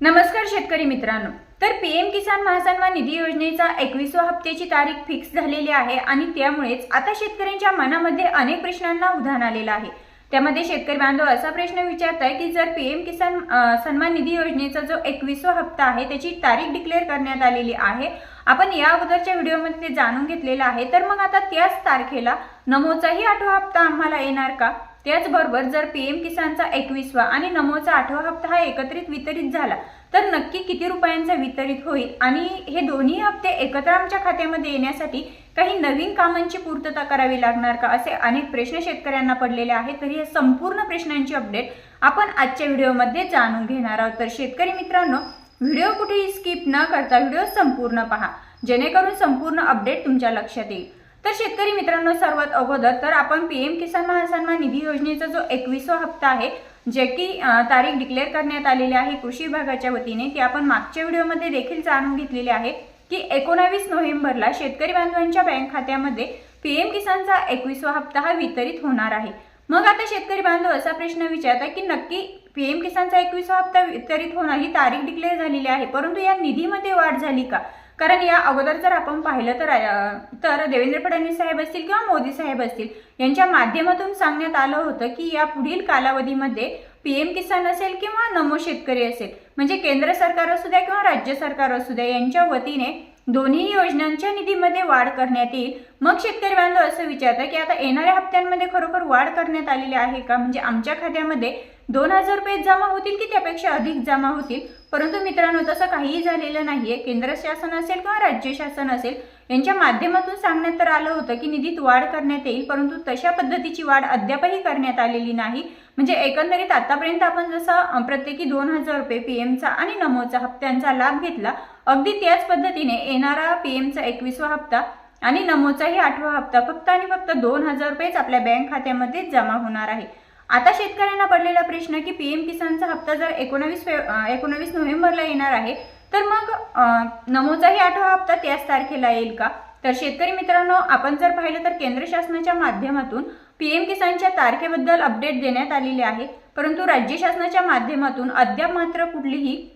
नमस्कार शेतकरी मित्रांनो. तर पी एम किसान महासन्मान निधी योजनेचा एकवीसवा हप्त्याची तारीख फिक्स झालेली आहे आणि त्यामुळेच आता शेतकऱ्यांच्या मनामध्ये अनेक प्रश्नांना उधाण आलेलं आहे. त्यामध्ये शेतकरी बांधव असा प्रश्न विचारत आहे की जर पी एम किसान सन्मान निधी योजनेचा जो एकवीसवा हप्ता आहे त्याची तारीख डिक्लेअर करण्यात आलेली आहे. आपण या अगोदरच्या व्हिडिओमध्ये जाणून घेतलेलं आहे. तर मग आता त्याच तारखेला नमोचाही आठवा हप्ता आम्हाला येणार का? त्याचबरोबर जर पी एम किसानचा एकवीसवा आणि नमोचा आठवा हप्ता हा एकत्रित वितरित झाला तर नक्की किती रुपयांचा वितरित होईल? आणि हे दोन्ही हप्ते एकत्र आमच्या खात्यामध्ये येण्यासाठी काही नवीन कामांची पूर्तता करावी लागणार का? असे अनेक प्रश्न शेतकऱ्यांना पडलेले आहेत. तर या संपूर्ण प्रश्नांची अपडेट आपण आजच्या व्हिडिओमध्ये जाणून घेणार आहोत. तर शेतकरी मित्रांनो व्हिडिओ कुठेही स्किप न करता व्हिडिओ संपूर्ण पहा. जेणेकरून संपूर्ण अपडेट तुमच्या लक्षात येईल. तर शेतकरी मित्रांनो सर्वात अगोदर तर आपण पीएम किसान महासन्मान निधी योजनेचा जो एकवीसवा हप्ता आहे जे की तारीख डिक्लेअर करण्यात आलेली आहे कृषी विभागाच्या वतीने ती आपण मागच्या व्हिडिओमध्ये देखील जाणून घेतलेली आहे की एकोणावीस नोव्हेंबरला शेतकरी बांधवांच्या बँक खात्यामध्ये पीएम किसानचा एकवीसवा हप्ता हा वितरित होणार आहे. मग आता शेतकरी बांधव असा प्रश्न विचारतात की नक्की पीएम किसानचा एकवीसवा हप्ता वितरित होणार ही तारीख डिक्लेअर झालेली आहे परंतु या निधीमध्ये वाढ झाली का? कारण या अगोदर जर आपण पाहिलं तर तर देवेंद्र फडणवीस साहेब असतील किंवा मोदी साहेब असतील यांच्या माध्यमातून सांगण्यात आलं होतं की या पुढील कालावधीमध्ये पीएम किसान असेल किंवा नमो शेतकरी असेल म्हणजे केंद्र सरकार असू द्या किंवा राज्य सरकार असू द्या यांच्या वतीने दोन्ही योजनांच्या निधीमध्ये वाढ करण्यात येईल. मग शेतकरी बांधव असं विचारतं की आता येणाऱ्या हप्त्यांमध्ये खरोखर वाढ करण्यात आलेली आहे का? म्हणजे आमच्या खात्यामध्ये दोन हजार रुपये जमा होतील की त्यापेक्षा अधिक जमा होतील? परंतु मित्रांनो तसं काहीही झालेलं नाहीये. केंद्र शासन असेल किंवा राज्य शासन असेल यांच्या माध्यमातून सांगण्यात तर आलं होतं की निधीत वाढ करण्यात येईल परंतु तशा पद्धतीची वाढ अद्यापही करण्यात आलेली नाही. म्हणजे एकंदरीत आतापर्यंत आपण जसं प्रत्येकी दोन हजार रुपये पीएमचा आणि नमोचा हप्त्यांचा लाभ घेतला अगदी त्याच पद्धतीने येणारा पीएमचा एकवीसवा हप्ता आणि नमोचाही आठवा हप्ता फक्त आणि फक्त दोन हजार रुपयेच आपल्या बँक खात्यामध्ये जमा होणार आहे. आता शेतकऱ्यांना पडलेला प्रश्न की पीएम किसानचा हप्ता जर एकोणावीस फे एकोणावीस नोव्हेंबरला येणार आहे तर मग नमोचाही आठवा हप्ता त्याच तारखेला येईल का? तर शेतकरी मित्रांनो आपण जर पाहिलं तर केंद्र शासनाच्या माध्यमातून पीएम किसानच्या तारखेबद्दल अपडेट देण्यात आलेले आहे. परंतु राज्य शासनाच्या माध्यमातून अद्याप मात्र कुठलीही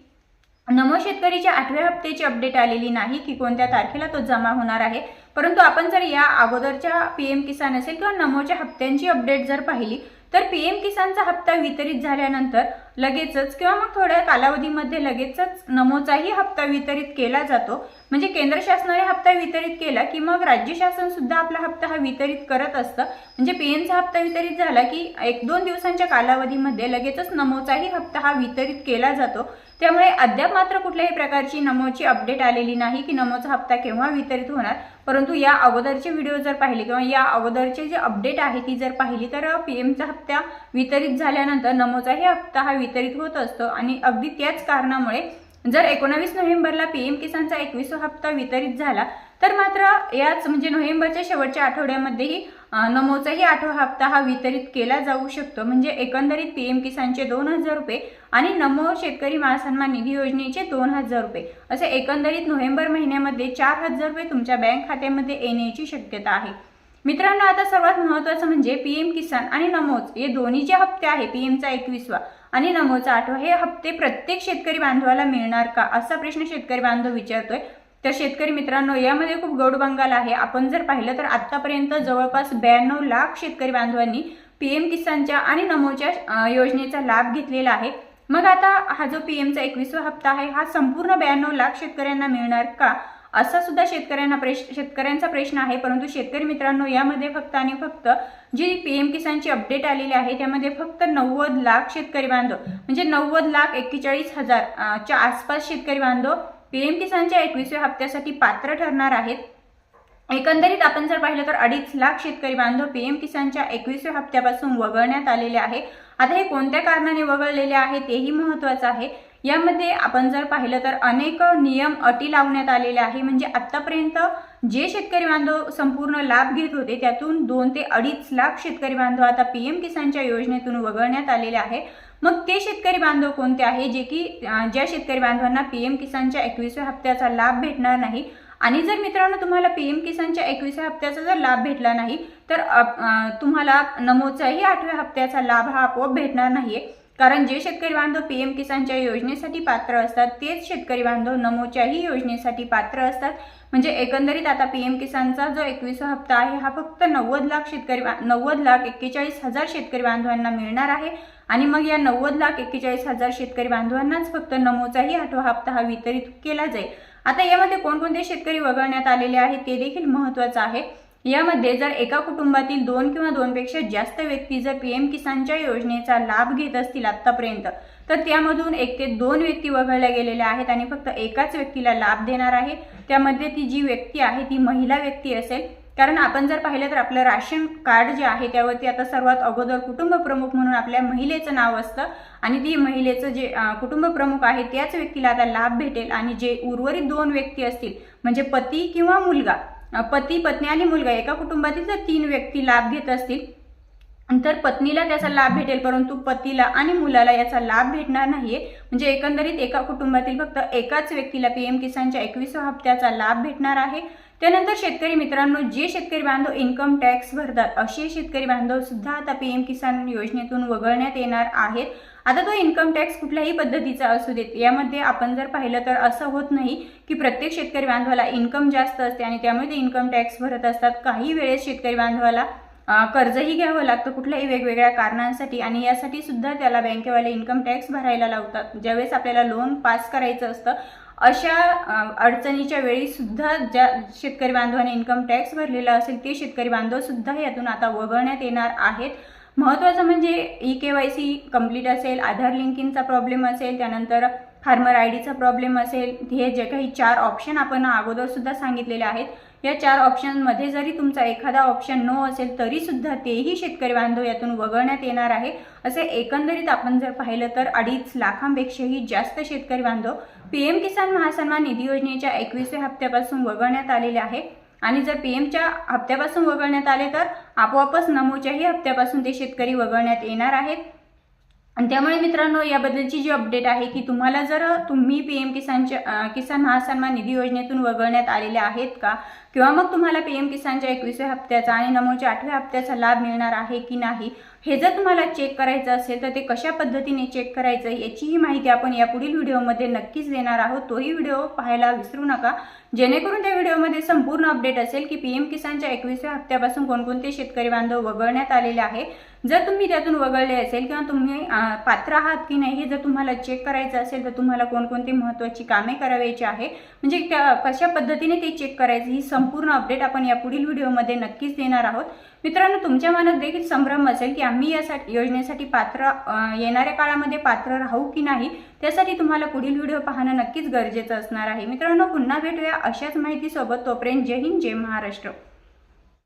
नमो शेतकरीच्या आठव्या हप्त्याची अपडेट आलेली नाही की कोणत्या तारखेला तो जमा होणार आहे. परंतु आपण जर या अगोदरच्या पीएम किसान असेल किंवा नमोच्या हप्त्यांची अपडेट जर पाहिली तर पीएम किसानचा हप्ता वितरित झाल्यानंतर लगेचच किंवा मग थोड्या कालावधीमध्ये लगेचच नमोचाही हप्ता वितरित केला जातो. म्हणजे केंद्र शासनाने हप्ता वितरित केला की मग राज्य शासन सुद्धा आपला हप्ता हा वितरित करत असतं. म्हणजे पीएमचा हप्ता वितरित झाला की एक दोन दिवसांच्या कालावधीमध्ये लगेचच नमोचाही हप्ता हा वितरित केला जातो. त्यामुळे अद्याप मात्र कुठल्याही प्रकारची नमोची अपडेट आलेली नाही की नमोचा हप्ता केव्हा वितरित होणार. परंतु या अगोदरचे व्हिडिओ जर पाहिले किंवा या अगोदरचे जे अपडेट आहे ती जर पाहिली तर पी एमचा हप्ता वितरित झाल्यानंतर नमोचाही हप्ता हा वितरित होत असतो. आणि अगदी त्याच कारणामुळे जर एकोणावीस नोव्हेंबरला पी एम किसानचा एकवीसवा हप्ता वितरित झाला तर मात्र याच म्हणजे नोव्हेंबरच्या शेवटच्या आठवड्यामध्येही नमोचाही आठवा हप्ता हा वितरित केला जाऊ शकतो. म्हणजे एकंदरीत पी एम किसानचे दोन हजार रुपये आणि नमो शेतकरी महासन्मान निधी योजनेचे दोन हजार रुपये. असे एकंदरीत नोव्हेंबर महिन्यामध्ये चार हजार रुपये तुमच्या बँक खात्यामध्ये येण्याची शक्यता आहे. मित्रांनो आता सर्वात महत्त्वाचं म्हणजे पी एम किसान आणि नमोज हे दोन्ही जे हप्ते आहे पी एमचा एकवीसवा आणि नमोचा आठवा हे हप्ते प्रत्येक शेतकरी बांधवाला मिळणार का? असा प्रश्न शेतकरी बांधव विचारतोय. तर शेतकरी मित्रांनो यामध्ये खूप गौड बंगाल आहे. आपण जर पाहिलं तर आतापर्यंत जवळपास ब्याण्णव लाख शेतकरी बांधवांनी पीएम किसानच्या आणि नमोच्या योजनेचा लाभ घेतलेला आहे. मग आता हा जो पीएमचा एकवीसवा हप्ता आहे हा संपूर्ण ब्याण्णव लाख शेतकऱ्यांना मिळणार का? असा सुद्धा शेतकऱ्यांना प्रश्न शेतकऱ्यांचा प्रश्न आहे. परंतु शेतकरी मित्रांनो यामध्ये फक्त आणि फक्त जी पी एम किसानची अपडेट आलेली आहे त्यामध्ये फक्त नव्वद लाख शेतकरी बांधव म्हणजे नव्वद लाख एक्केचाळीस हजार च्या आसपास शेतकरी बांधव पी एम किसानच्या एकवीसव्या हप्त्यासाठी पात्र ठरणार आहेत. एकंदरीत आपण जर पाहिलं तर अडीच लाख शेतकरी बांधव पीएम किसानच्या एकवीसव्या हप्त्यापासून वगळण्यात आलेले आहे. आता हे कोणत्या कारणाने वगळलेले आहे तेही महत्त्वाचं आहे. यामध्ये आपण जर पाहिलं तर अनेक नियम अटी लावण्यात आलेले आहे. म्हणजे आत्तापर्यंत जे शेतकरी बांधव संपूर्ण लाभ घेत होते त्यातून दोन ते अडीच लाख शेतकरी बांधव आता पी एम किसानच्या योजनेतून वगळण्यात आलेले आहे. मग ते शेतकरी बांधव कोणते आहे जे की ज्या शेतकरी बांधवांना पी एम किसानच्या एकवीसव्या हप्त्याचा लाभ भेटणार नाही? आणि जर मित्रांनो तुम्हाला पी एम किसानच्या एकवीसव्या हप्त्याचा जर लाभ भेटला नाही तर तुम्हाला नमोचाही आठव्या हप्त्याचा लाभ हा आपोआप भेटणार नाहीये. कारण जे शेतकरी बांधव पी एम किसानच्या योजनेसाठी पात्र असतात तेच शेतकरी बांधव नमोच्याही योजनेसाठी पात्र असतात. म्हणजे एकंदरीत आता पी एम किसानचा जो एकवीसा हप्ता आहे हा फक्त नव्वद लाख शेतकरी नव्वद लाख एक्केचाळीस हजार शेतकरी बांधवांना मिळणार आहे. आणि मग या नव्वद लाख एक्केचाळीस हजार शेतकरी बांधवांनाच फक्त नमोचाही आठवा हप्ता हा वितरित केला जाईल. आता यामध्ये कोणकोणते शेतकरी वगळण्यात आलेले आहेत ते देखील महत्त्वाचं आहे. यामध्ये जर एका कुटुंबातील दोन किंवा दोनपेक्षा जास्त व्यक्ती जर पी एम किसानच्या योजनेचा लाभ घेत असतील आत्तापर्यंत तर त्यामधून एक ते दोन व्यक्ती वगळल्या गेलेल्या आहेत आणि फक्त एकाच व्यक्तीला लाभ देणार आहे त्यामध्ये ती जी व्यक्ती आहे ती महिला व्यक्ती असेल. कारण आपण जर पाहिलं तर आपलं राशन कार्ड जे आहे त्यावरती आता सर्वात अगोदर कुटुंब प्रमुख म्हणून आपल्या महिलेचं नाव असतं. आणि ती महिलेचं जे कुटुंब प्रमुख आहे त्याच व्यक्तीला आता लाभ भेटेल. आणि जे उर्वरित दोन व्यक्ती असतील म्हणजे पती किंवा मुलगा पती पत्नी आणि मुलगा एका कुटुंबातील जर तीन व्यक्ती लाभ घेत असतील तर पत्नीला त्याचा लाभ भेटेल परंतु पतीला आणि मुलाला याचा लाभ भेटणार नाहीये. म्हणजे एकंदरीत एका कुटुंबातील फक्त एकाच व्यक्तीला पीएम किसानच्या एकवीस हप्त्याचा लाभ भेटणार आहे. त्यानंतर शेतकरी मित्रांनो जे शेतकरी बांधव इन्कम टॅक्स भरतात असे शेतकरी बांधव सुद्धा आता पीएम किसान योजनेतून वगळण्यात येणार आहेत. आता तो इन्कम टॅक्स कुठल्याही पद्धतीचा असू देत यामध्ये आपण जर पाहिलं तर असं होत नाही की प्रत्येक शेतकरी बांधवाला इन्कम जास्त असते आणि त्यामुळे ते इन्कम टॅक्स भरत असतात. काही वेळेस शेतकरी बांधवाला कर्जही घ्यावं लागतं कुठल्याही वेगवेगळ्या कारणांसाठी आणि यासाठी सुद्धा त्याला बँकेवाले इन्कम टॅक्स भरायला लावतात. ज्यावेळेस आपल्याला लोन पास करायचं असतं अशा अडचणीच्या वेळीसुद्धा ज्या शेतकरी बांधवाने इन्कम टॅक्स भरलेला असेल ते शेतकरी बांधवसुद्धा यातून आता वगळण्यात येणार आहेत. महत्त्वाचं म्हणजे E K Y C complete Aadhaar आधार लिंकिंगचा प्रॉब्लेम असेल त्यानंतर फार्मर आय डीचा प्रॉब्लेम असेल हे जे काही चार ऑप्शन आपण अगोदरसुद्धा सांगितलेले आहेत. या चार ऑप्शनमध्ये जरी तुमचा एखादा ऑप्शन नो असेल तरी सुद्धा तेही शेतकरी बांधव यातून वगळण्यात येणार आहे. असे एकंदरीत आपण जर पाहिलं तर अडीच लाखांपेक्षाही जास्त शेतकरी बांधव पीएम किसान महासन्मान निधी योजनेच्या एकविसव्या हप्त्यापासून वगळण्यात आलेले आहे. आणि जर पी एमच्या हप्त्यापासून वगळण्यात आले तर आपोआपच नमोच्याही हप्त्यापासून ते शेतकरी वगळण्यात येणार आहेत. आणि त्यामुळे मित्रांनो याबद्दलची जी अपडेट आहे की तुम्हाला जर तुम्ही पी एम किसानच्या किसान महासन्मान निधी योजनेतून वगळण्यात आलेले आहेत का किंवा मग तुम्हाला पी एम किसानच्या एकविसव्या हप्त्याचा आणि नमोच्या आठव्या हप्त्याचा लाभ मिळणार आहे की नाही हे जर तुम्हाला चेक करायचं असेल तर ते कशा पद्धतीने चेक करायचं याचीही माहिती आपण या पुढील व्हिडिओमध्ये नक्कीच देणार आहोत. तोही व्हिडिओ पाहायला विसरू नका. जेणेकरून त्या व्हिडिओमध्ये संपूर्ण अपडेट असेल की पी एम किसानच्या एकविसव्या हप्त्यापासून कोणकोणते शेतकरी बांधव वगळण्यात आलेले आहे जर तुम्ही त्यातून वगळले असेल किंवा तुम्ही पात्र आहात की नाही हे जर तुम्हाला चेक करायचं असेल तर तुम्हाला कोणकोणती महत्त्वाची कामे करावयाची आहे म्हणजे त्या- कशा पद्धतीने ते चेक करायचं ही संपूर्ण अपडेट आपण या पुढील व्हिडिओमध्ये नक्कीच देणार आहोत. मित्रांनो तुमच्या मनात देखील संभ्रम असेल की आम्ही यासाठी योजनेसाठी पात्र येणाऱ्या काळामध्ये पात्र राहू की नाही त्यासाठी तुम्हाला पुढील व्हिडिओ पाहणं नक्कीच गरजेचं असणार आहे. मित्रांनो पुन्हा भेटूया अशाच माहितीसोबत. तोपर्यंत जय हिंद जय महाराष्ट्र.